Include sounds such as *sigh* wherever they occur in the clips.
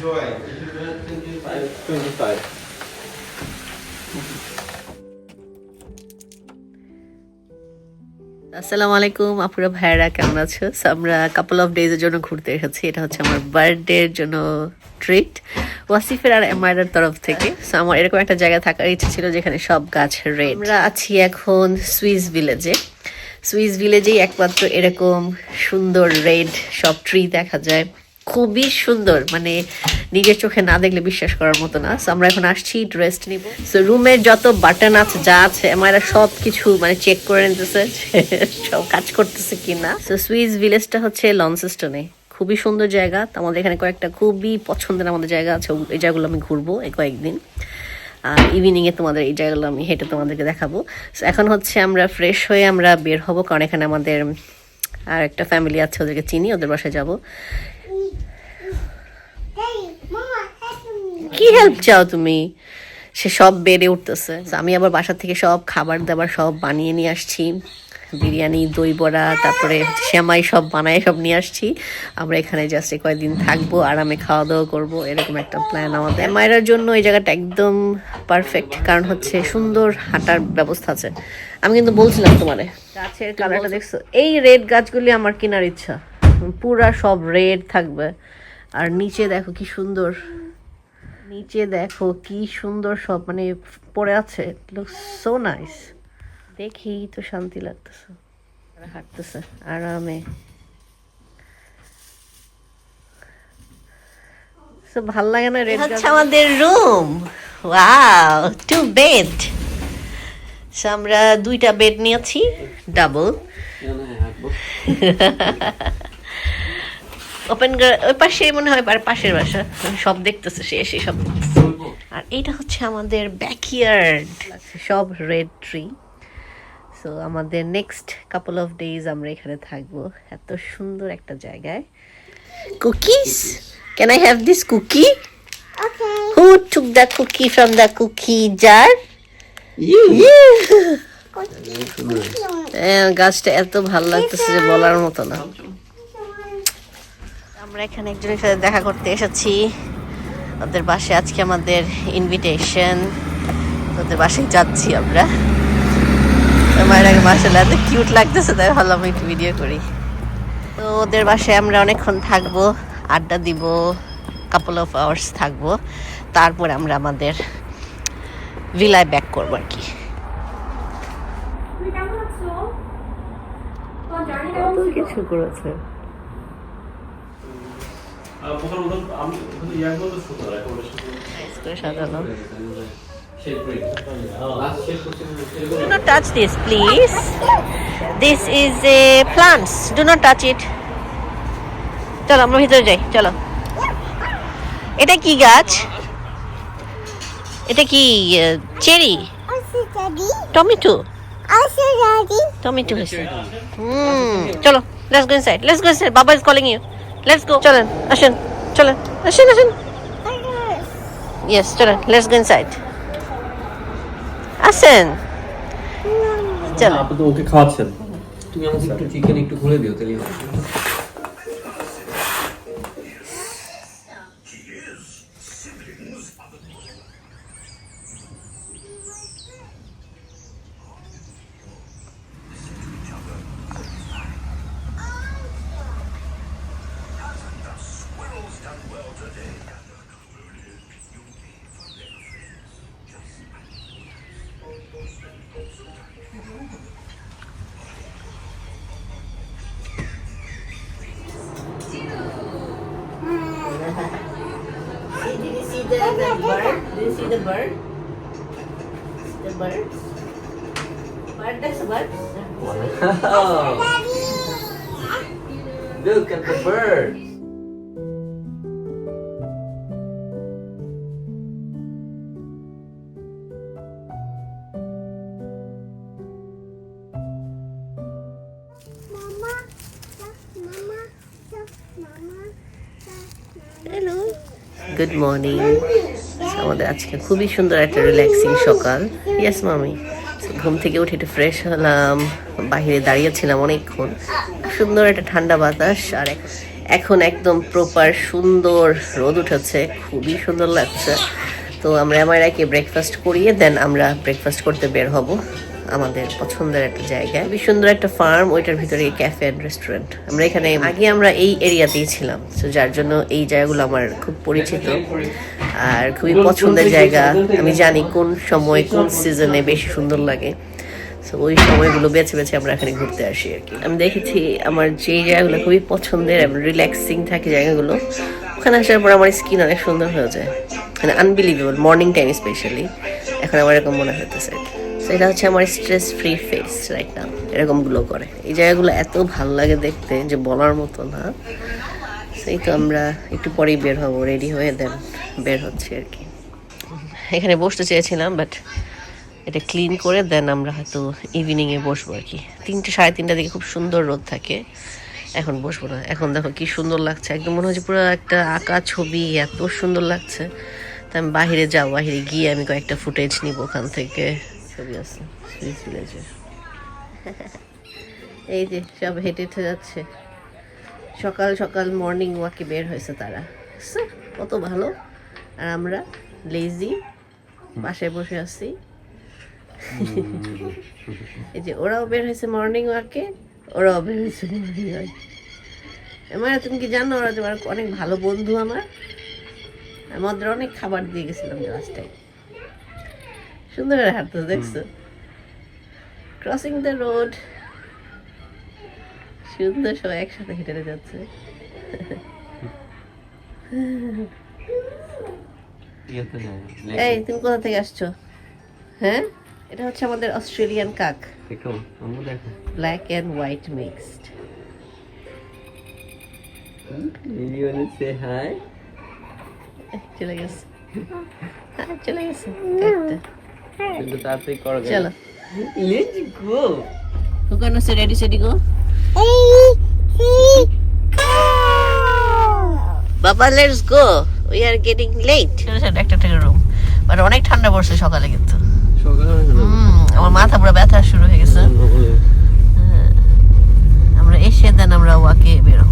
Enjoy. Twenty-five. আসসালামু আলাইকুম আপুরা ভাইয়েরা কেমন আছো? আমরা কাপল অফ ডেজের জন্য ঘুরতে এসেছি। এটা হচ্ছে আমার বার্থডের জন্য ট্রিট ওয়াসিফের আর এমআইডার তরফ থেকে। সো আমার এরকম একটা জায়গায় থাকার ইচ্ছে ছিল যেখানে সব গাছ রেড আমরা আছি এখন সুইস ভিলেজে। সুইস ভিলেজেই একমাত্র এরকম সুন্দর রেড সব ট্রি দেখা যায়। খুবই সুন্দর। মানে নিজের চোখে না দেখলে বিশ্বাস করার মতো না। So, আমরা এখন আসছি রেস্ট নিব। সো রুমের যত বাটন আছে যা আছে আমার সব কিছু মানে চেক করে নিতেছে সব কাজ করতেছে কিনা। সো সুইস ভিলেজটা হচ্ছে লনসেস্টনে খুবই সুন্দর জায়গা। তো আমাদের এখানে কয়েকটা খুবই পছন্দের আমাদের জায়গা আছে। এই জায়গাগুলো আমি ঘুরবো এই কয়েকদিন। আর ইভিনিং এ তোমাদের এই জায়গাগুলো আমি হেঁটে তোমাদেরকে দেখাবো। এখন হচ্ছে আমরা ফ্রেশ হয়ে আমরা বের হব। কারণ এখানে আমাদের আর একটা ফ্যামিলি আছে ওদেরকে চিনি ওদের বাসায় যাব। কি হেল্প চাও তুমি? সে সব বেড়ে উঠতেছে। আমি আবার বাসা থেকে সব খাবার দাবার সব বানিয়ে নিয়ে আসছি। বিরিয়ানি দই বড়া তারপরে শ্যামাই সব বানায় সব নিয়ে আসছি। আমরা এখানে জাস্ট কয়েকদিন থাকব আরামে খাওয়া দাওয়া করব এরকম একটা প্ল্যান আমাদের। মায়ের জন্য এই জায়গাটা একদম পারফেক্ট কারণ হচ্ছে সুন্দর হাঁটার ব্যবস্থা আছে। আমি কিন্তু বলছিলাম তোমারে গাছের কালারটা দেখছ? এই রেড গাছগুলি আমার কেনার ইচ্ছা। পুরা সব রেড থাকবে। আর নিচে দেখো কি সুন্দর। নিচে দেখো কি সুন্দর সব মানে পড়ে আছে। লুকস সো নাইস দেখি তো শান্তি লাগতেছে। হাঁটতেছে আরামে। So, ভালো লাগে না রেড হচ্ছে আমাদের রুম ওয়াও টু বেড আমরা দুইটা বেড নিয়েছি ডাবল *laughs* ওপেন ওই পাশে মনে হয় আর পাশের বাসা। সব দেখতেছে সে এসে সব। আর এইটা হচ্ছে আমাদের ব্যাকইয়ার্ড সব রেড ট্রি সো আমাদের নেক্সট কাপল অফ ডেজ আমরা এখানে থাকব। এত সুন্দর একটা জায়গায়। Cookies can I have this cookie Okay. Who took the cookie from the cookie jar গাছটা এত ভালো লাগতেছে যে বলার মতো না। আমরা এখানে একজনের সাথে দেখা করতে এসেছি। ওদের বাসে আজকে আমাদের ইনভিটেশন ওদের বাসায় যাচ্ছি আমরা। আমার আগে মাসাল এত কিউট লাগতেছে। তাই ভালো আমি একটু ভিডিও করি। তো ওদের বাসায় আমরা অনেকক্ষণ থাকব আড্ডা দিব কাপল অফ আওয়ার্স থাকব। তারপর আমরা আমাদের ভিলায় ব্যাক করব আর কি। কিছু করেছে। Do not touch this, please. This is a plants. Do not touch it. চলো আমরা ভিতরে যাই চলো। এটা কি গাছ? এটা কি চেরি. টমেটো? টমেটো হুম চলো let's go inside let's go inside বাবা is calling you let's go চলেন আসেন চলেন আসেন আসেন। ইয়েস চলেন লেটস গো ইনসাইড আসেন। চলো আপনি তো ওকে খাওয়াচ্ছেন। তুমি আমাকে একটু চিকেন একটু খুলে দিও তাহলে the, the bird? Did you see the bird? The birds? Bird, that's a bird. Wow. Look at the bird. Good morning আমাদের আজকে খুবই সুন্দর একটা রিল্যাক্সিং সকাল। ইয়েস মামি ঘুম থেকে উঠে একটু ফ্রেশ হলাম, বাইরে দাঁড়িয়েছিলাম অনেকক্ষণ। সুন্দর একটা ঠান্ডা বাতাস, আর এখন একদম প্রপার সুন্দর রোদ উঠেছে, খুবই সুন্দর লাগছে। তো আমরা আমারাকে ব্রেকফাস্ট করিয়ে দেন আমরা ব্রেকফাস্ট করতে বের হব। আমাদের পছন্দের একটা জায়গা খুবই সুন্দর একটা ফার্ম ওইটার ভিতরে ক্যাফে অ্যান্ড রেস্টুরেন্ট আমরা এখানে আগে আমরা এই এরিয়াতেই ছিলাম। তো যার জন্য এই জায়গাগুলো আমার খুব পরিচিত। আর খুবই পছন্দের জায়গা। আমি জানি কোন সময় কোন সিজনে বেশি সুন্দর লাগে। তো ওই সময়গুলো বেছে বেছে আমরা এখানে ঘুরতে আসি আর কি। আমি দেখেছি আমার যে জায়গাগুলো খুবই পছন্দের এবং রিল্যাক্সিং থাকে জায়গাগুলো ওখানে আসার পর আমার স্কিন অনেক সুন্দর হয়ে যায়। মানে আনবিলিভেবল মর্নিং টাইম স্পেশালি এখন আমার এরকম মনে হতেছে আর কি। এটা হচ্ছে আমার stress free face right now এরকম গ্লো করে। এই জায়গাগুলো এত ভালো লাগে দেখতে যে বলার মতো না। সেই তো আমরা একটু পরেই বের হব রেডি হয়ে দেন বের হচ্ছে আর কি। এখানে বসতে চেয়েছিলাম বাট এটা ক্লিন করে দেন আমরা হয়তো ইভিনিংয়ে বসবো আর কি। তিনটে, সাড়ে তিনটা দিকে খুব সুন্দর রোদ থাকে, এখন বসবো না। এখন দেখো কি সুন্দর লাগছে, একদম মনে হচ্ছে পুরো একটা আঁকা ছবি, এত সুন্দর লাগছে। তা আমি বাহিরে যাও, বাহিরে গিয়ে আমি কয়েকটা ফুটেজ নিব ওখান থেকে। ছবি আছে *laughs* এই যে সব হেঁটে হেঁটে যাচ্ছে। সকাল সকাল মর্নিং ওয়াকে বের হয়েছে তারা। কত ভালো। আর আমরা লেজি বাসায় বসে আছি। *laughs* এই যে ওরাও বের হয়েছে মর্নিং ওয়াকে ওরাও বের হয়েছে মর্নিং ওয়াকে আমার তুমি কি জানো ওরা তোমার অনেক ভালো বন্ধু আমার? আমি ওদের অনেক খাবার দিয়ে গেছিলাম লাস্ট টাইম সুন্দর করে দেখছ। ক্রসিং দ্য রোড সুন্দর সবাই একসাথে হেঁটে যাচ্ছে। এই তুমি কোথা থেকে আসছো? হ্যাঁ? এটা হচ্ছে আমাদের অস্ট্রেলিয়ান কাক। Black and white mixed? চলে গেছে। হ্যাঁ চলে গেছে। কিন্তু তাড়াতাড়ি করো চলো। Let's go. ওখানে সে রেডি সেডি গো। বাবা let's go we are getting late একটা একটা রুম বাট অনেক ঠান্ডা পড়ছে সকালে কিন্তু। হয় আমার মাথা পুরো ব্যথা শুরু হয়ে গেছে। আমরা এসে দেন আমরা ওয়াকে বেরো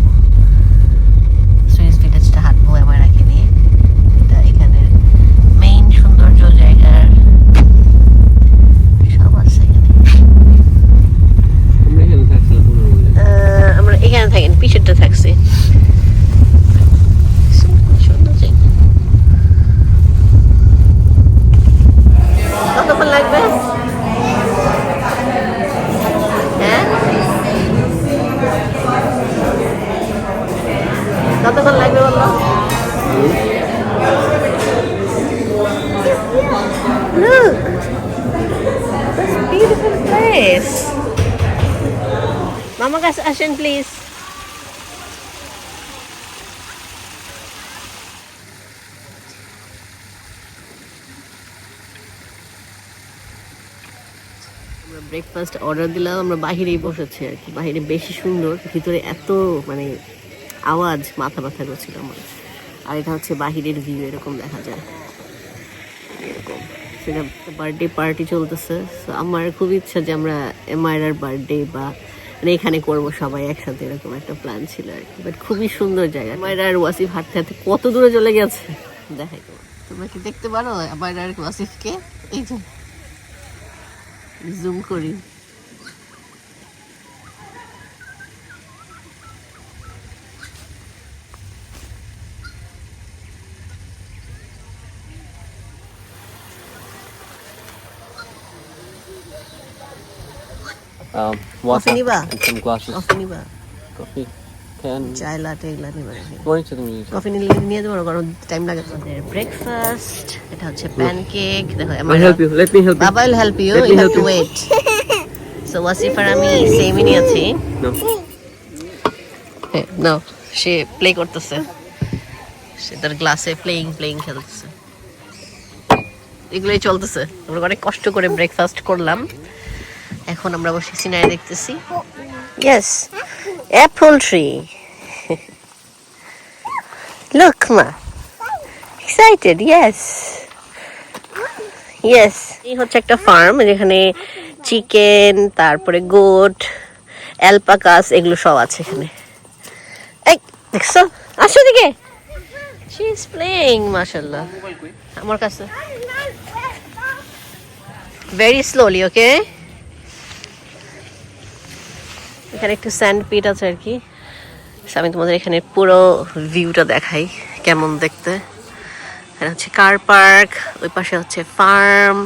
অর্ডার দিলাম আমরা বাহিরেই বসেছি আর কি। বাহিরে বেশি সুন্দর ভিতরে এত মানে আওয়াজ মাথা ব্যথা করছিল আমার। আর এটা হচ্ছে বাহিরের ভিউ এরকম দেখা যায়। এরকম। সেটা বার্থডে পার্টি চলতেছে। So, আমার খুব ইচ্ছা যে আমরা এমআইআর বার্থডে বা মানে এখানে করব সবাই একসাথে এরকম একটা প্ল্যান ছিল আর কি। বাট খুবই সুন্দর জায়গা। এমআইআর আর ওয়াসিফ হাঁটতে হাঁটতে কত দূরে চলে গেছে? দেখাই তোমার তোমরা কি দেখতে পারো এমআইআর আর ওয়াসিফকে? এই যে জুম করি। Um, Coffee নিবা? and some glasses. কফি নিবা Coffee. Can. চাই লাটে এগুলা নিবা নাকি? তোমার ইচ্ছা তুমি নিয়ে কফি নিলে নিয়ে দেবো কারণ টাইম লাগে আমাদের ব্রেকফাস্ট এটা হচ্ছে প্যানকেক দেখো you. Let me help you. বাবা will help you Let me you have help to you. Wait so Wasif আর আমি No. হ্যাঁ নাও সে প্লে করতেছে সে তার গ্লাসে প্লেইং প্লেইং খেলতেছে এগুলোই চলতেছে আমরা অনেক কষ্ট করে ব্রেকফাস্ট করলাম এখন আমরা বসে সিনারি দেখতেছি। ইয়েস অ্যাপল ট্রি লুক মা এক্সাইটেড ইয়েস ইয়েস এই হচ্ছে একটা ফার্ম যেখানে চিকেন তারপরে গোট অ্যালপাকাস এগুলো সব আছে এখানে। এই দেখছ? আসো দিকে শি ইজ প্লেইং মাশাআল্লাহ। আমার কাছে। ভেরি স্লোলি ওকে এখানে একটু স্যান্ড পিট আছে আর কি। আমি তোমাদের এখানে পুরো ভিউটা দেখাই, কেমন দেখতে। এখানে হচ্ছে কার পার্ক ওই পাশে হচ্ছে ফার্ম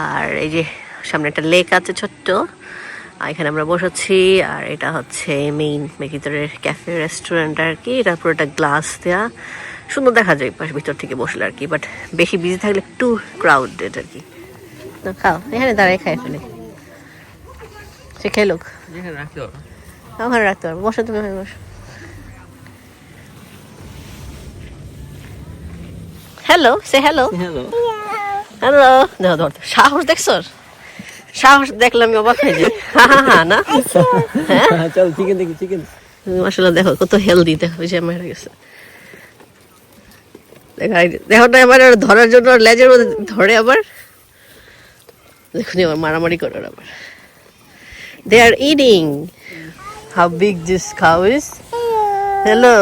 আর এই যে সামনে একটা লেক আছে ছোট্ট। এখানে আমরা বসেছি, আর এটা হচ্ছে মেইন ভিতরের ক্যাফে রেস্টুরেন্ট আর কি। এটা পুরোটা গ্লাস দেওয়া সুন্দর দেখা যায় পাশে ভিতর থেকে বসলে আর কি বাট বেশি বিজি থাকলে একটু ক্রাউডেড আর কি। না খাও, এখানে দাঁড়ায় খাই ফেলে সে খেলুক ওখানে রাখতে পারব। বসো তুমি ওখানে বসো। Hello say hello hello hello দেখো ধর সাহস দেখছ? সাহস দেখলে আমি অবাক হয়ে যাই। হা হা হা না? চল চিকেন দেখি চিকেন মাসাল্লাহ দেখো কত হেলদি দেখো যে মেরে গেছে। দেখা দেখো না ওর ধরার জন্য লেজের মধ্যে ধরে আবার। দেখুন আবার মারামারি করে আবার। They are eating how big this cow is hello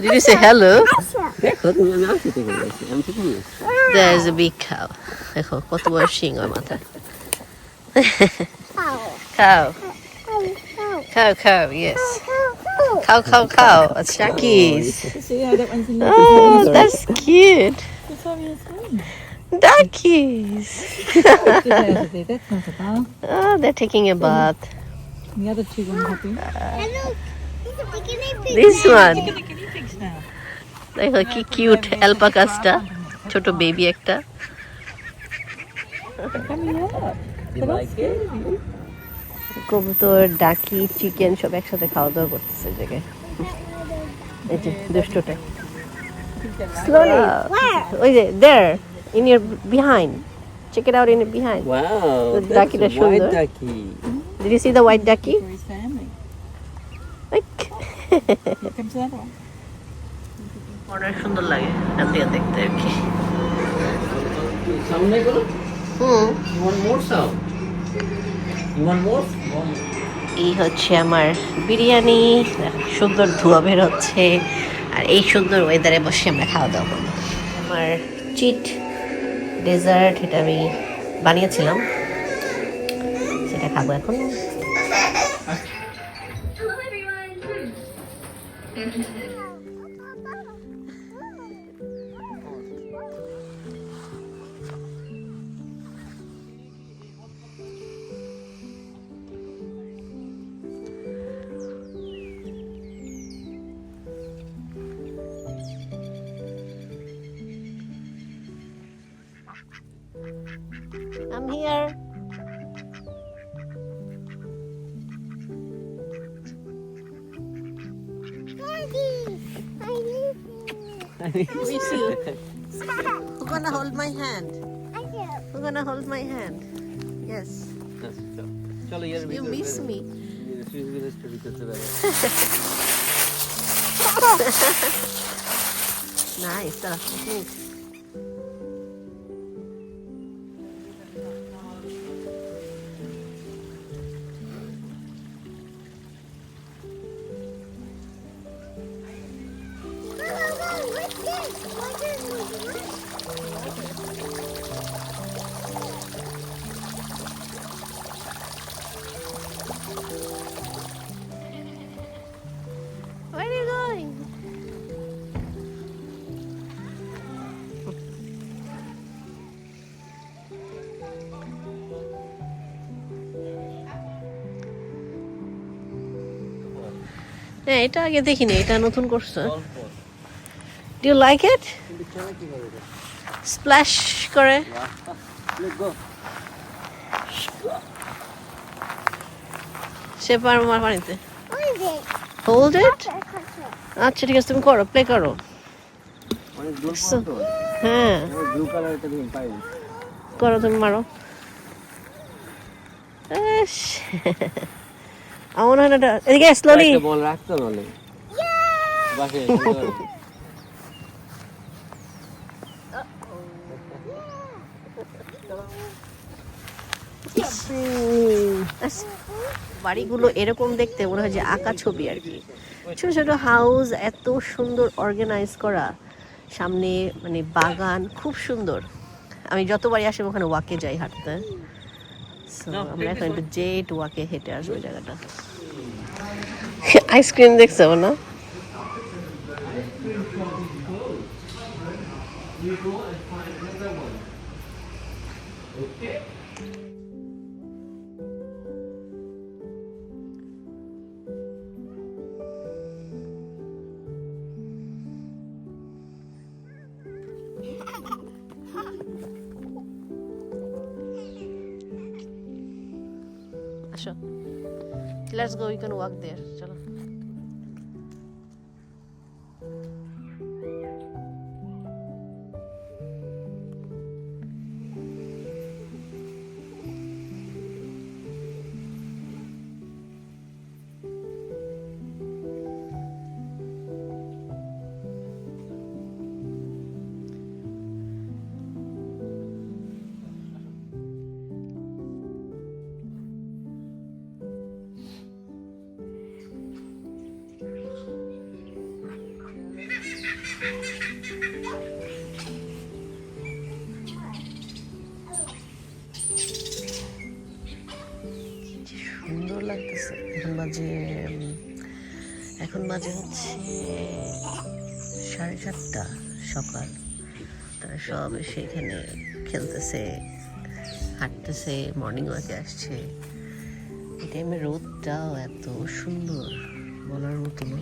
did you say hello দেখো তুমি আমি আসছি থেকে গেছি আমি ঠিক নেই There is a big cow. দেখো কত বড় শিং ওর মাথায় cow cow cow yes cow cow cow a sharkies See how that one's in there? oh that's cute It's obviously. Duckies oh they're taking a bath The other two won't happy. Pig. this one. দেখো কি cute অ্যালপাকাসটা ছোট baby একটা? কবুতর ডাকি chicken সব একসাথে খাওয়া দাওয়া করতেছে জায়গায় এই যে দুষ্টটা স্লোলি ওই যে there in ear behind check it out in behind Wow, The that's ducky a that shows white her. ducky. Did you see the white ducky For his family. Like Here comes the one. অনেক সুন্দর লাগে এদিকে দেখতে আর কি Sound like hmm You want more sound? You want more? এই হচ্ছে আমার বিরিয়ানি সুন্দর ধোয়া বের হচ্ছে আর এই সুন্দর ওয়েদারে বসে আমরা খাওয়া দাওয়া করব আমার চিট ডেজার্ট এটা আমি বানিয়েছিলাম। সেটা খাব এখন। here. Daddy. I need you. Miss you. Who's gonna hold my hand? I do. Who's gonna hold my hand? Yes. চলো ইয়ার You miss me. ভিতরে Nice. Uh, thanks. What's this? What is this? Where are হ্যাঁ এটা আগে দেখিনি এটা নতুন করছ। Do you like it splash করে। সে পার মার পানিতে? Hold it. আচ্ছা ঠিক আছে তুমি করো প্লে করো। হ্যাঁ। করো তুমি মারো। আমার মনে হয় না এদিকে স্লোলি বল রাখতো নাহলে। বাড়িগুলো এরকম দেখতে মনে হয় যে আঁকা ছবি আর কি। ছোট ছোট হাউস এত সুন্দর অর্গানাইজ করা। সামনে মানে বাগান খুব সুন্দর। আমি যতবারই আসি ওখানে ওয়াকে যাই হাঁটতে। আমরা এখন একটু *laughs* জেট ওয়াকে হেঁটে আসব ওই জায়গাটা। আইসক্রিম দেখছ না? আসো Let's go, you can walk there. লাগতেছে। এখন বাজে এখন বাজে হচ্ছে সাড়ে সাতটা সকাল। তারা সব এসে এখানে খেলতেছে, হাঁটতেছে মর্নিং ওয়াকে আসছে। এই টাইমে রোদটাও এত সুন্দর, বলার মতো না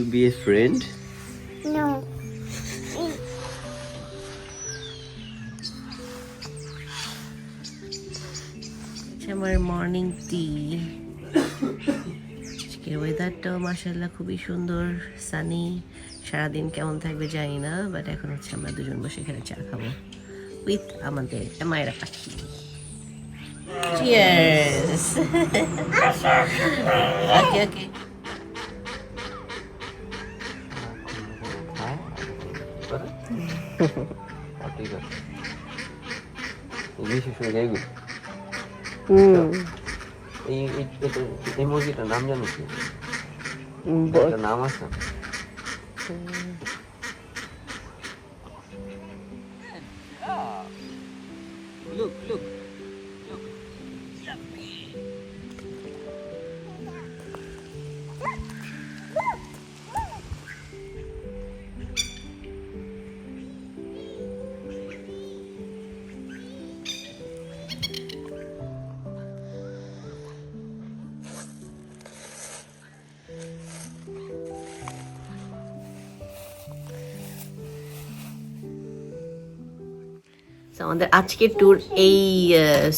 to be a friend? No. আমার মর্নিং টি আজকের ওয়েদারটাও মাসাল্লাহ খুবই সুন্দর সানি সারাদিন কেমন থাকবে জানি না বাট এখন হচ্ছে আমরা দুজন বসে এখানে চা খাব উইথ আমাদের মায়েরা পাখি Cheers! *laughs* okay, okay. ঠিক আছে ইংলিশে শুনে যাইবি হুম এই এই- মুরগিটার নাম জানো কি নাম আছে Look, look. So, আমাদের আজকের ট্যুর এই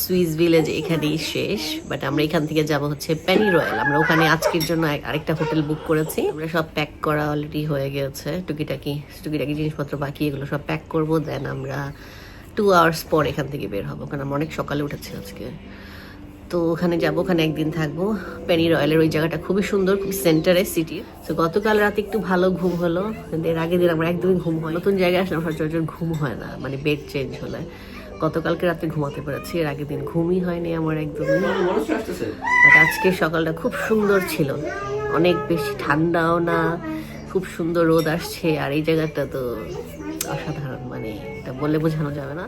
সুইস ভিলেজ এখানেই শেষ বাট আমরা এখান থেকে যাব হচ্ছে প্যানি রয়্যাল আমরা ওখানে আজকের জন্য আরেকটা হোটেল বুক করেছি। আমরা সব প্যাক করা অলরেডি হয়ে গেছে। টুকিটাকি টুকিটাকি জিনিসপত্র বাকি এগুলো সব প্যাক করব। দেন আমরা টু আওয়ার্স পর এখান থেকে বের হব কারণ আমরা অনেক সকালে উঠেছি আজকে। তো ওখানে যাব, ওখানে একদিন থাকব। পেনি রয়্যালের ওই জায়গাটা খুবই সুন্দর, খুব সেন্টারে সিটি তো গতকাল রাতে একটু ভালো ঘুম হলো। এর আগের দিন আমার একদমই ঘুম হয় নতুন জায়গায় আসলে সচরাচর ঘুম হয় না মানে বেড চেঞ্জ হলে। গতকালকে রাতে ঘুমাতে পেরেছি, এর আগের দিন ঘুমই হয়নি আমার আসতেছে বাট আজকে সকালটা খুব সুন্দর ছিল। অনেক বেশি ঠান্ডাও না, খুব সুন্দর রোদ আসছে। আর এই জায়গাটা তো অসাধারণ মানে এটা বলে বোঝানো যাবে না।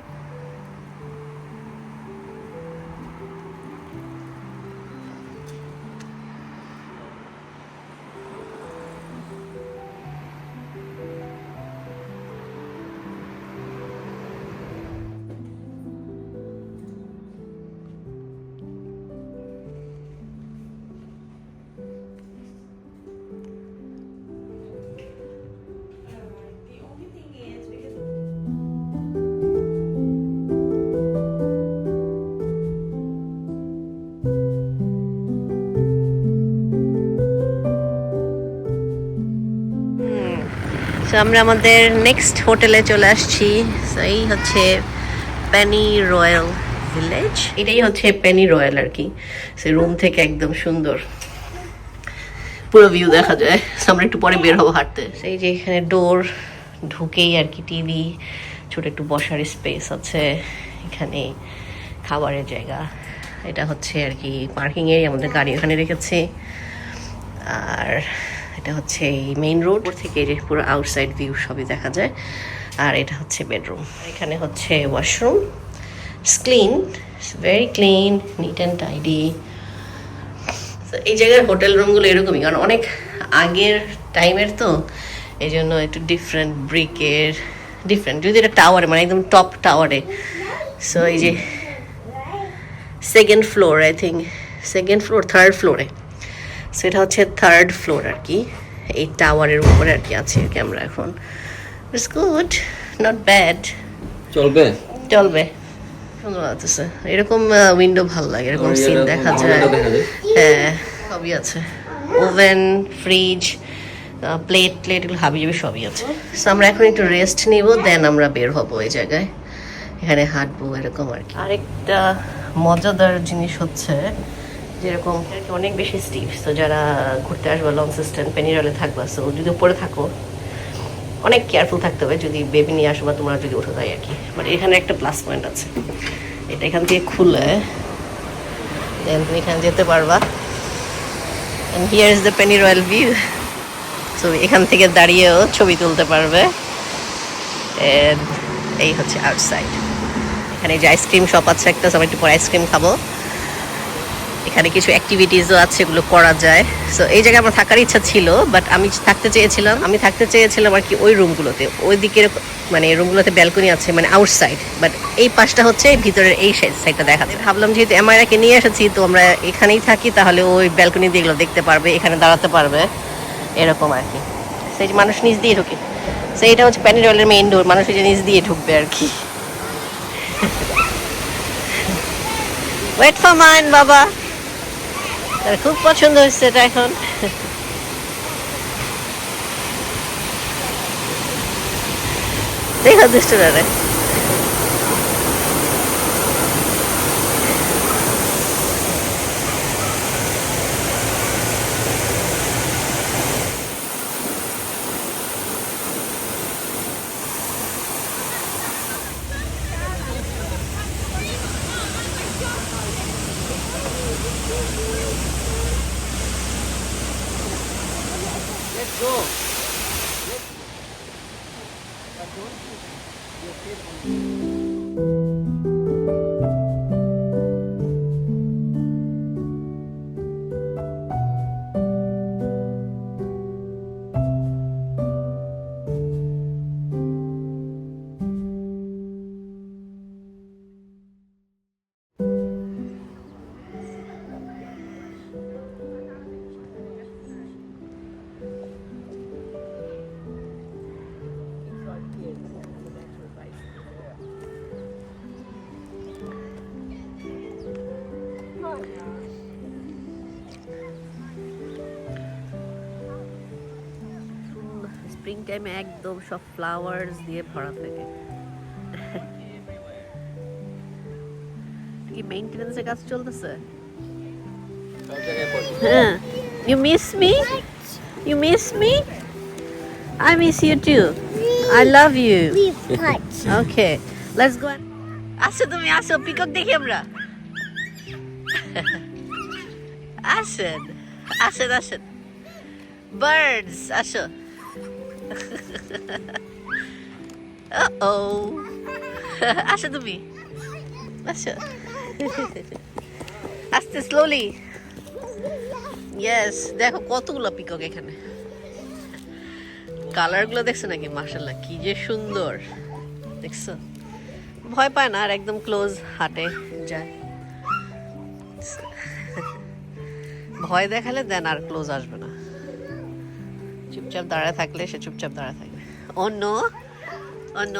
তো আমরা আমাদের নেক্সট হোটেলে চলে আসছি। এই হচ্ছে প্যানি রয়্যাল ভিলেজ এটাই হচ্ছে প্যানি রয়্যাল আর কি। সে রুম থেকে একদম সুন্দর। পুরো ভিউ দেখা যায়। আমরা একটু পরে বের হব হাঁটতে। সেই যে এখানে ডোর ঢুকেই আর কি টিভি ছোট একটু বসার স্পেস আছে। এখানে খাবারের জায়গা। এটা হচ্ছে আর কি পার্কিং এরিয়া আমাদের গাড়ি ওখানে রেখেছি। আর এটা হচ্ছে এই মেইন রোড থেকে পুরো আউটসাইড ভিউ সবই দেখা যায়। আর এটা হচ্ছে বেডরুম এখানে হচ্ছে washroom clean very clean neat and tidy এই জায়গার হোটেল রুমগুলো এরকমই। কারণ অনেক আগের টাইমের তো, এই জন্য একটু ডিফারেন্ট ব্রিকের ডিফারেন্ট যদি এটা টাওয়ারে মানে একদম টপ টাওয়ারে সো এই যে second floor I think second floor third ফ্লোরে সেটা হচ্ছে থার্ড ফ্লোর আর কি এই টাওয়ারের উপরে আর কি আছে ক্যামেরা এখন। ইটস গুড নট ব্যাড চলবে? চলবে। সুন্দর লাগতেছে। এরকম উইন্ডো ভালো লাগে এরকম সিন দেখা যায়। হ্যাঁ সবই আছে। ওভেন ফ্রিজ প্লেট প্লেট এগুলো হাবি যাবি সবই আছে। সো আমরা এখন একটু রেস্ট নিব দেন আমরা বের হব ওই জায়গায়। এখানে হাঁটবো এরকম আর কি আরেকটা মজাদার জিনিস হচ্ছে যেরকম অনেক বেশি স্টিভ তো যারা ঘুরতে আসবে লং সিস্টেম পেনিরলে থাকবা সো যদি উপরে থাকো, অনেক কেয়ারফুল থাকতে হবে, যদি বেবি নিয়ে আসো বা তোমরা যদি উঠে যায় আর কি। বাট এখানে একটা প্লাস পয়েন্ট আছে। এটা এখান থেকে খুলে দেন তুমি এখানে যেতে পারবা। And here is the Penny Royal view so এখান থেকে দাঁড়িয়েও ছবি তুলতে পারবে। এই হচ্ছে আউটসাইড এখানে যে আইসক্রিম শপ আছে একটা আমরা একটু পরে আইসক্রিম খাব। এখানে কিছু অ্যাক্টিভিটিসও আছে, এগুলো করা যায়। সো এই জায়গায় আমার থাকার ইচ্ছা ছিল বাট আমি থাকতে চেয়েছিলাম। আমি থাকতে চেয়েছিলাম আর কি ওই রুমগুলোতে ওই দিকের মানে রুমগুলোতে ব্যালকনি আছে মানে আউটসাইড বাট এই পাশটা হচ্ছে ভিতরের এই সাইডটা দেখা যায় ভাবলাম যেহেতু এমআইরাকে নিয়ে এসেছি, তো আমরা এখানেই থাকি, তাহলে ওই ব্যালকনি দিয়ে এগুলো দেখতে পারবে, এখানে দাঁড়াতে পারবে। এরকম আর কি। সেই মানুষ নিজ দিয়ে ঢুকে। সেইটা হচ্ছে প্যানিরলের মেইন ডোর মানুষ যে নিজ দিয়ে ঢুকবে আর কি। ওয়েট ফর মাইন বাবা। তার খুব পছন্দ হচ্ছে এটা এখন। দেখো দুষ্টুরা টাইমে একদম সব ফ্লাওয়ার্স দিয়ে ভরা থাকে। কি মেইনটেনেন্সের কাজ চলতেছে? হ্যাঁ। You miss me you miss me I miss you too I love you. Okay let's go আসো তুমি, আসো পিকক দেখি আমরা। আসেন আসেন আসেন। বার্ডস আসো। ও আসো তুমি আসো আস্তে স্লোলি ইয়েস দেখো কতগুলো পিকক এখানে। কালারগুলো দেখছ নাকি? মার্শাল্লাহ কি যে সুন্দর। দেখছ? ভয় পায় না আর একদম ক্লোজ হাটে যায়। ভয় দেখালে দেন আর ক্লোজ আসবে না। চুপচাপ দাঁড়া থাকলে সে চুপচাপ দাঁড়া থাকবে। অন্য? অন্য?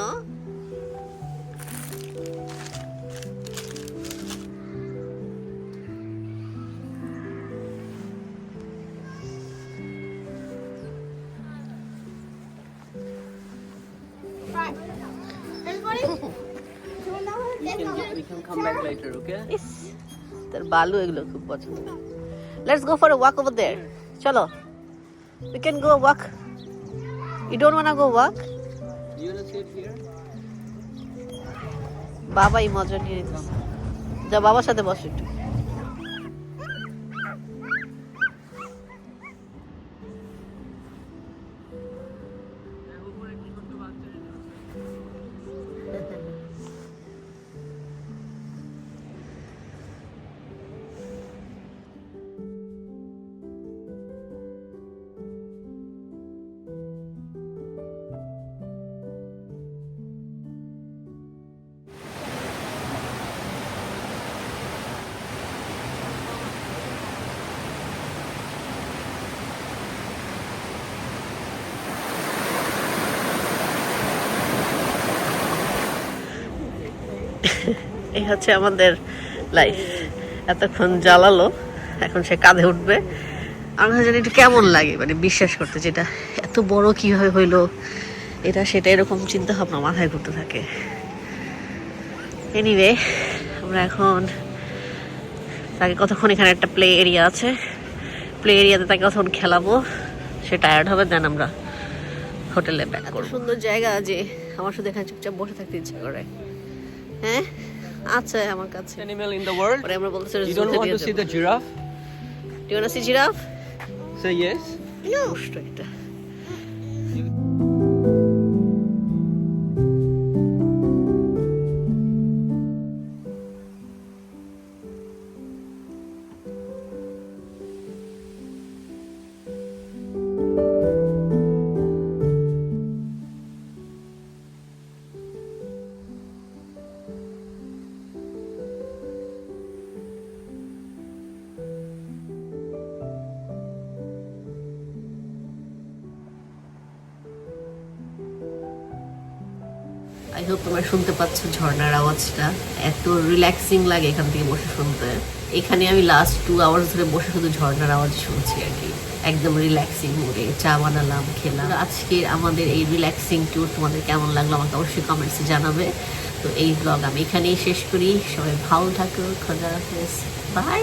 তার বালু এগুলো খুব পছন্দ। Let's go for walk over there চলো। We can go walk you don't wanna go walk You wanna sit here? বাবাই মজা নিয়ে যা বাবার সাথে বসো একটু। হচ্ছে আমাদের লাইফ এতক্ষণ জ্বালালো এখন সে কাঁধে উঠবে। আমরা জানি এটা কেমন লাগে মানে বিশ্বাস করতে যেটা এত বড় কীভাবে হইল এটা সেটা এরকম চিন্তা ভাবনা মাথায় ঘুরতে থাকে। এনিওয়ে আমরা এখন তাকে কতক্ষণ এখানে একটা প্লে এরিয়া আছে প্লে এরিয়াতে তাকে কতক্ষণ খেলাবো সে টায়ার্ড হবে দেন আমরা হোটেলে ব্যাক করব। সুন্দর জায়গা যে আমার শুধু এখানে চুপচাপ বসে থাকতে ইচ্ছা করে। হ্যাঁ? আছে আমার কাছে Animal in the world? পরে আমরা বলতেছি You don't want to see the giraffe? Do you want to see giraffe? Say yes. কষ্ট এটা শুনতে পাচ্ছ ঝর্ণার আওয়াজটা? এত রিল্যাক্সিং লাগে এখান থেকে বসে শুনতে। এখানে আমি লাস্ট টু আওয়ার্স ধরে বসে শুধু ঝর্ণার আওয়াজ শুনছি আর কি। একদম রিল্যাক্সিং মুডে চা বানালাম, খেলাম। আজকে আমাদের এই রিল্যাক্সিং ট্যুর তোমাদের কেমন লাগল আমাকে অবশ্যই কমেন্টসে জানাবে। তো এই ব্লগ আমি এখানেই শেষ করি। সবাই ভালো থাকো, খোদা হাফেজ। বাই